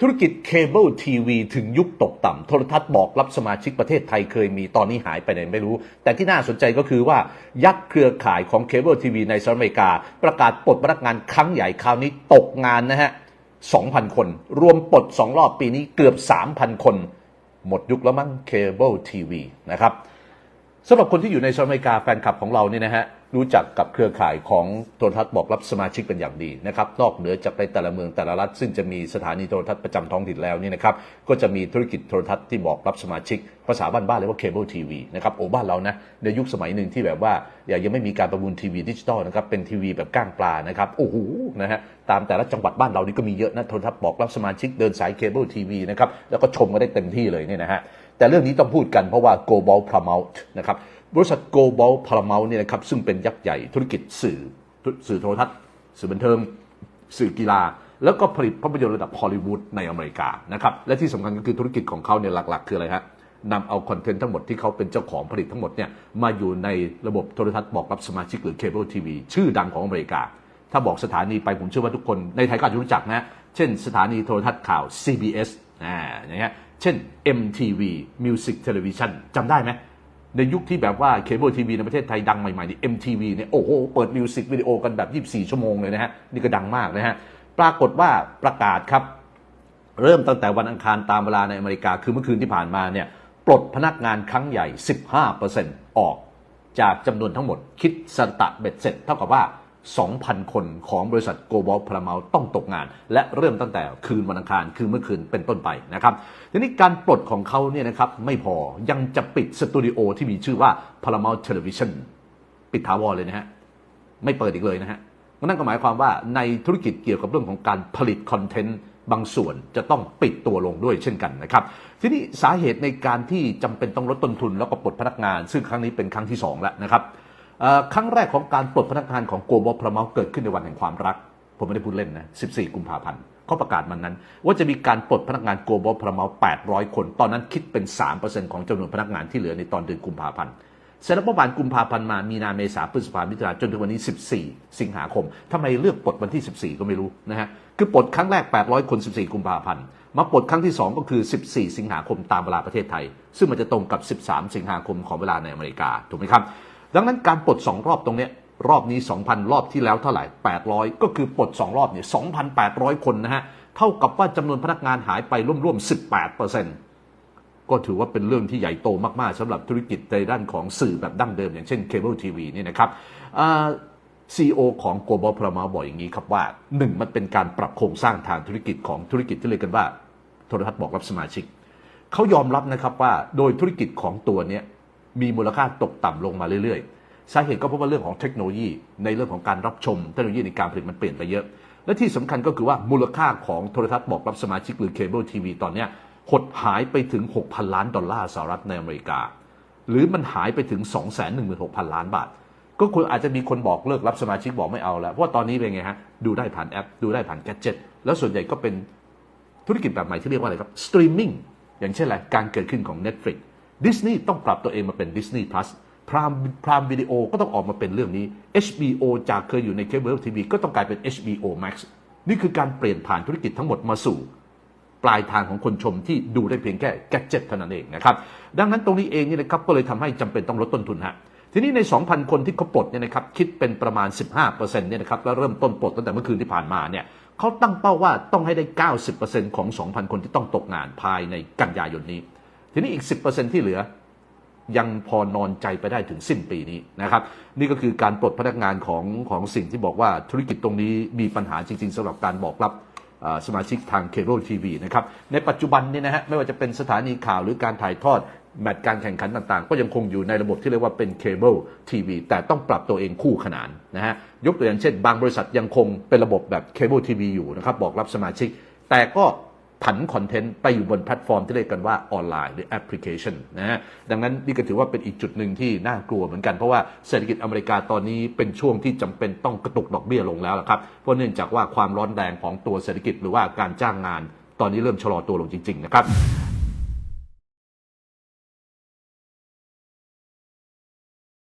ธุรกิจเคเบิลทีวีถึงยุคตกต่ำโทรทัศน์บอกรับสมาชิกประเทศไทยเคยมีตอนนี้หายไปไหนไม่รู้ แต่ที่น่าสนใจก็คือว่ายักษ์เครือข่ายของเคเบิลทีวีในสหรัฐอเมริกา ประกาศปลดพนักงานครั้งใหญ่คราวนี้ตกงานนะฮะ 2,000 คน รวมปลด 2 รอบปีนี้เกือบ 3,000 คน หมดยุคแล้วมั้งเคเบิลทีวีนะครับสำหรับคนที่อยู่ในสหรัฐอเมริกาแฟนคลับของเราเนี่ยนะฮะ รู้จักกับเครือข่ายของโทรทัศน์บอกรับสมาชิกเป็นอย่างดีนะครับนอกเหนือจากในแต่ละเมืองแต่ละรัฐ ซึ่งจะมีสถานีโทรทัศน์ประจำท้องถิ่นแล้วนี่นะครับก็จะมีธุรกิจโทรทัศน์ที่บอกรับสมาชิก ภาษาบ้านๆเรียกว่าเคเบิลทีวีนะครับโอ้บ้านเรานะในยุคสมัยหนึ่งที่แบบว่ายังไม่มีการประมูลทีวีดิจิตอลนะครับเป็นทีวีแบบก้างปลานะครับโอ้โหนะฮะตามแต่ละจังหวัดบ้านเรานี่ก็มีเยอะนะโทรทัศน์บอกรับสมาชิกเดินสายเคเบิลทีวีนะครับแล้วก็ชมกันได้เต็มที่เลยเนี่ยนะฮะแต่เรื่องนี้ต้องพูดกันเพราะว่า global paramount นะครับ บริษัท Global Paramount เนี่ยนะครับซึ่งเป็นยักษ์ใหญ่ธุรกิจสื่อสื่อโทรทัศน์ สื่อบันเทิง สื่อกีฬา แล้วก็ผลิตภาพยนตร์ระดับฮอลลีวูดในอเมริกานะครับและที่สำคัญก็คือธุรกิจของเขาเนี่ยหลัก ๆ คืออะไรฮะนำเอาคอนเทนต์ทั้งหมดที่เขาเป็นเจ้าของผลิตทั้งหมดเนี่ยมาอยู่ในระบบโทรทัศน์บอกรับสมาชิกหรือเคเบิลทีวีชื่อดังของอเมริกา ถ้าบอกสถานีไปผมเชื่อว่าทุกคนในไทยก็อาจจะรู้จักนะเช่น สถานีโทรทัศน์ข่าว CBS อ่าอย่างเงี้ยเช่น MTV Music Television จำได้ไหม ในยุคที่แบบว่าเคเบิลทีวีในประเทศไทยดังใหม่ๆนี่ MTV เนี่ยโอ้โหเปิดมิวสิกวิดีโอกันแบบ 24 ชั่วโมงเลยนะฮะ นี่ก็ดังมากนะฮะ ปรากฏว่าประกาศครับ เริ่มตั้งแต่วันอังคารตามเวลาในอเมริกา คือเมื่อคืนที่ผ่านมาเนี่ยปลดพนักงานครั้งใหญ่ 15%ออกจากจำนวนทั้งหมดคิดสตะเบ็ดเสร็จ เท่ากับว่า 2,000 คนของบริษัท Global Paramount ต้องตกงาน และเริ่มตั้งแต่คืนวันอังคาร คือเมื่อคืนเป็นต้นไปนะครับทีนี้การปลดของเขาเนี่ยนะครับไม่พอยังจะปิดสตูดิโอที่มีชื่อว่า Paramount Television ปิดถาวรเลยนะฮะไม่เปิดอีกเลยนะฮะนั่นก็หมายความว่าในธุรกิจเกี่ยวกับเรื่องของการผลิตคอนเทนต์บางส่วนจะต้องปิดตัวลงด้วยเช่นกันนะครับ ทีนี้สาเหตุในการที่จำเป็นต้องลดต้นทุนแล้วก็ปลดพนักงาน ซึ่งครั้งนี้เป็นครั้งที่2แล้วนะครับ ครั้งแรกของการปลดพนักงานของโกลบอลพรามเกิดขึ้นในวันแห่งความรัก ผมไม่ได้พูดเล่นนะ 14 กุมภาพันธ์เขาประกาศมันนั้น ว่าจะมีการปลดพนักงานโกลบอลพราม800 คน ตอนนั้นคิดเป็น 3%ของจำนวนพนักงานที่เหลือในตอนเดือนกุมภาพันธ์เสร็จแล้วประมาณกุมภาพันธ์มามีนาเมษาพฤษภามิถุนาจนถึงวันนี้ 14 สิงหาคมทำไมเลือกปลดวันที่ 14 ก็ไม่รู้นะฮะคือปลดครั้งแรก 800 คน 14 กุมภาพันธ์มาปลดครั้งที่ 2 ก็คือ 14 สิงหาคมตามเวลาประเทศไทย ซึ่งมันจะตรงกับ 13 สิงหาคมของเวลาในอเมริกาถูกไหมครับ ดังนั้นการปลด 2 รอบตรงเนี้ยรอบนี้ 2,000 รอบที่แล้วเท่าไหร่ 800 ก็คือปลด 2 รอบเนี่ย 2,800 คนนะฮะ เท่ากับว่าจำนวนพนักงานหายไปร่วมๆ 18เปอร์เซ็นต์ก็ถือว่าเป็นเรื่องที่ใหญ่โตมากๆสำหรับธุรกิจในด้านของสื่อแบบดั้งเดิม อย่างเช่นเคเบิลทีวีนี่นะครับซีอของ Global p r a m a บอกอย่างนี้ครับว่าหนึ่งมันเป็นการปรับโครงสร้างทางธุรกิจของธุรกิจที่เรียกกันว่า โทรทัศน์บอกรับสมาชิก เขายอมรับนะครับว่าโดยธุรกิจของตัวเนี้ย มีมูลค่าตกต่ำลงมาเรื่อยๆ สาเหตุก็เพราะว่าเรื่องของเทคโนโลยีในเรื่องของการรับชมเทคโนโลยีในการผลิตมันเปลี่ยนไปเยอะ และที่สำคัญก็คือว่ามูลค่าของโทรทัศน์บอกรับสมาชิกหรือเคเบิลทีวีตอนนี้หดหายไปถึง 6,000 ล้านดอลลาร์สหรัฐในอเมริกา หรือมันหายไปถึง 216,000 ล้านบาท ก็คุณอาจจะมีคนบอกเลิกรับสมาชิกบอกไม่เอาแล้วเพราะว่าตอนนี้เป็นไงฮะดูได้ผ่านแอป ดูได้ผ่านแกจ็ตแล้วส่วนใหญ่ก็เป็นธุรกิจแบบใหม่ที่เรียกว่าอะไรครับสตรีมมิ่งอย่างเช่นอะไรการเกิดขึ้นของ Netflix ดิสนีย์ต้องปรับตัวเองมาเป็น Disney Plus พรามพรามวิดีโอก็ต้องออกมาเป็นเรื่องนี้ HBO จากเคยอยู่ในเคเบิลทีวีก็ต้องกลายเป็น HBO Max นี่คือการเปลี่ยนผ่านธุรกิจทั้งหมดมาสู่ ปลายทางของคนชมที่ดูได้เพียงแค่แกจ็ตเท่านั้นเองนะครับ ดังนั้นตรงนี้เองนี่นะครับก็เลยทำให้จำเป็นต้องลดต้นทุนฮะทีนี้ใน 2,000 คนที่เขาปลดเนี่ยนะครับคิดเป็นประมาณ 15%เนี่ยนะครับแล้วเริ่มต้นปลดตั้งแต่เมื่อคืนที่ผ่านมาเนี่ยเขาตั้งเป้าว่าต้องให้ได้ 90%ของ 2,000 คนที่ต้องตกงานภายในกันยายนนี้ ทีนี้อีก 10%ที่เหลือ ยังพอนอนใจไปได้ถึงสิ้นปีนี้นะครับ นี่ก็คือการปลดพนักงานของของสิ่งที่บอกว่าธุรกิจตรงนี้มีปัญหาจริง ๆสำหรับการบอกรับสมาชิกทางเคเบิลทีวีนะครับ ในปัจจุบันนี่ยนะฮะไม่ว่าจะเป็นสถานีข่าวหรือการถ่ายทอดแมตช์การแข่งขันต่างๆ ก็ยังคงอยู่ในระบบที่เรียกว่าเป็นเคเบิลทีวีแต่ต้องปรับตัวเองคู่ขนานนะฮะยกตัวอย่างเช่น บางบริษัทยังคงเป็นระบบแบบเคเบิลทีวีอยู่นะครับบอกรับสมาชิก แต่ก็ ผันคอนเทนต์ไปอยู่บนแพลตฟอร์มที่เรียกกันว่าออนไลน์หรือแอปพลิเคชันนะฮะดังนั้นนี่ก็ถือว่าเป็นอีกจุดหนึ่งที่น่ากลัวเหมือนกัน เพราะว่าเศรษฐกิจอเมริกาตอนนี้เป็นช่วงที่จำเป็นต้องกระตุกดอกเบี้ยลงแล้วละครับเพราะเนื่องจากว่าความร้อนแรงของตัวเศรษฐกิจหรือว่าการจ้างงาน ตอนนี้เริ่มชะลอตัวลงจริงๆนะครับ